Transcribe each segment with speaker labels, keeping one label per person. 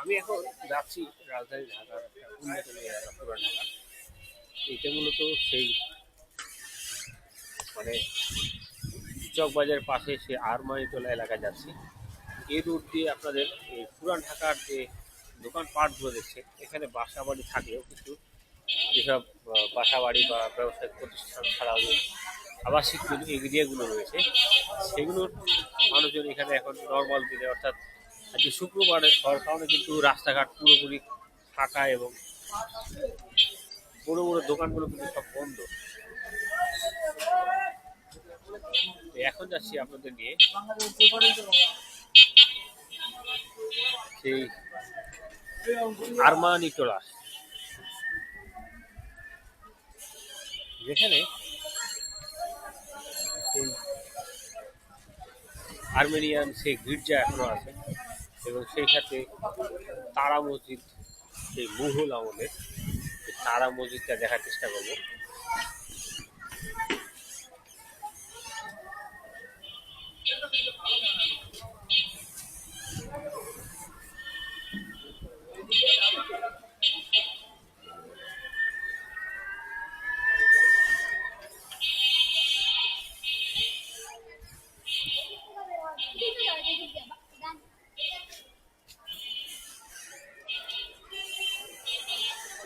Speaker 1: আমি এখন যাচ্ছি রাজধানী ঢাকার অন্যতম এলাকা পুরান ঢাকা। এটা মূলত সেই মানে চকবাজারের পাশে সে আরমানিটোলা এলাকায় যাচ্ছি। এই রুট দিয়ে আপনাদের এই পুরান ঢাকার যে দোকানপাটগুলো দেখছে, এখানে বাসা বাড়ি থাকলেও কিন্তু যেসব বাসা বাড়ি বা ব্যবসায়িক প্রতিষ্ঠান ছাড়াও আবাসিক এরিয়াগুলো রয়েছে, সেগুলোর মানুষজন এখানে এখন নর্মাল দিনে অর্থাৎ আজকে শুক্রবার হওয়ার কারণে কিন্তু রাস্তাঘাট পুরোপুরি ফাঁকা এবং বড় বড় দোকানগুলো কিন্তু সব বন্ধ। এখন যাচ্ছি আপনাদের নিয়ে সেই আরমানি টোলা যেখানে আর্মেনিয়ান সেই গির্জা এখনও আছে। এবং সেই সাথে তারা মসজিদ সেই মুঘল আমলের তারা মসজিদটা দেখার চেষ্টা করব।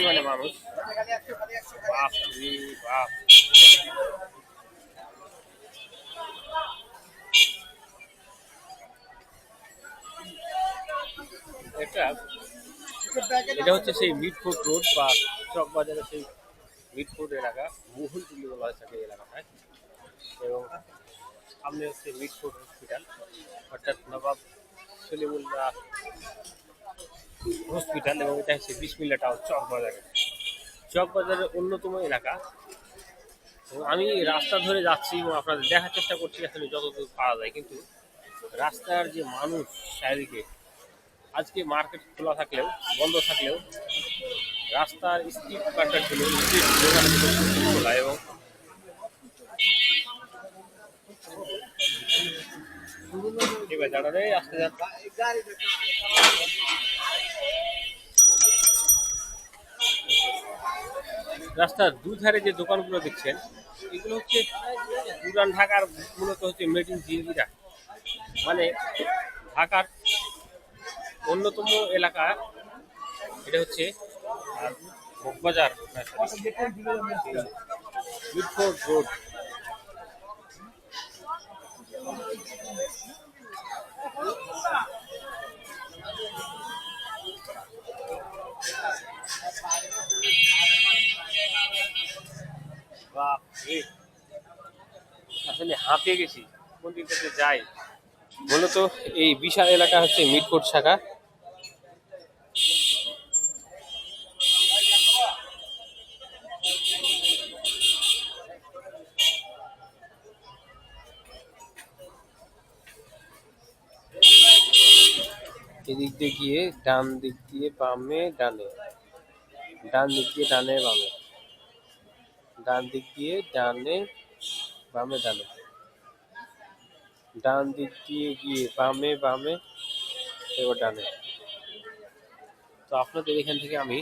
Speaker 1: পরিমাণে মানুষ। বাপ রে এটা এটা হচ্ছে সেই মিটফোর্ট রোড বা চক বাজারের সেই মিটফোর্ট এলাকা, মুহুল তুলি বলা হয় থাকে এলাকাটায়। এবং সামনে হচ্ছে মিটফোর্ট হসপিটাল, অর্থাৎ নবাব সলিমুল্লাহ হসপিটাল এবং এটা হচ্ছে বিসমিল্লা টাউন চক বাজারে চক বাজারের অন্যতম এলাকা। এবং আমি রাস্তা ধরে যাচ্ছি এবং আপনাদের দেখার চেষ্টা করছি আসলে যতদূর পাওয়া যায়। কিন্তু রাস্তার যে মানুষ চারিদিকে, আজকে মার্কেট খোলা থাকলেও, বন্ধ থাকলেও, রাস্তার স্ট্রিট মার্কেটগুলো স্ট্রিট খোলা এবং এবার দাঁড়া রে আসতে যাচ্ছে রাস্তার দুধারে যে দোকানগুলো দেখছেন এগুলো হচ্ছে পুরান ঢাকার মূলত হচ্ছে মেড ইন জিএবিরা মানে ঢাকার অন্যতম এলাকা এটা হচ্ছে মিটফোর্ড রোড আসলে হাঁপিয়ে গেছি। মন্দিরটাতে যাই? মূলত এই বিশাল এলাকা হচ্ছে মিটকোট শাখা। এদিক দিয়ে গিয়ে ডান দিক দিয়ে বামে, ডানে। ডান দিক দিয়ে ডানে, বামে। ডান দিক দিয়ে ডানে, বামে, ডানে। ডান দিক দিয়ে গিয়ে বামে বামে, এবার ডানে। তো আপনাদের এখান থেকে আমি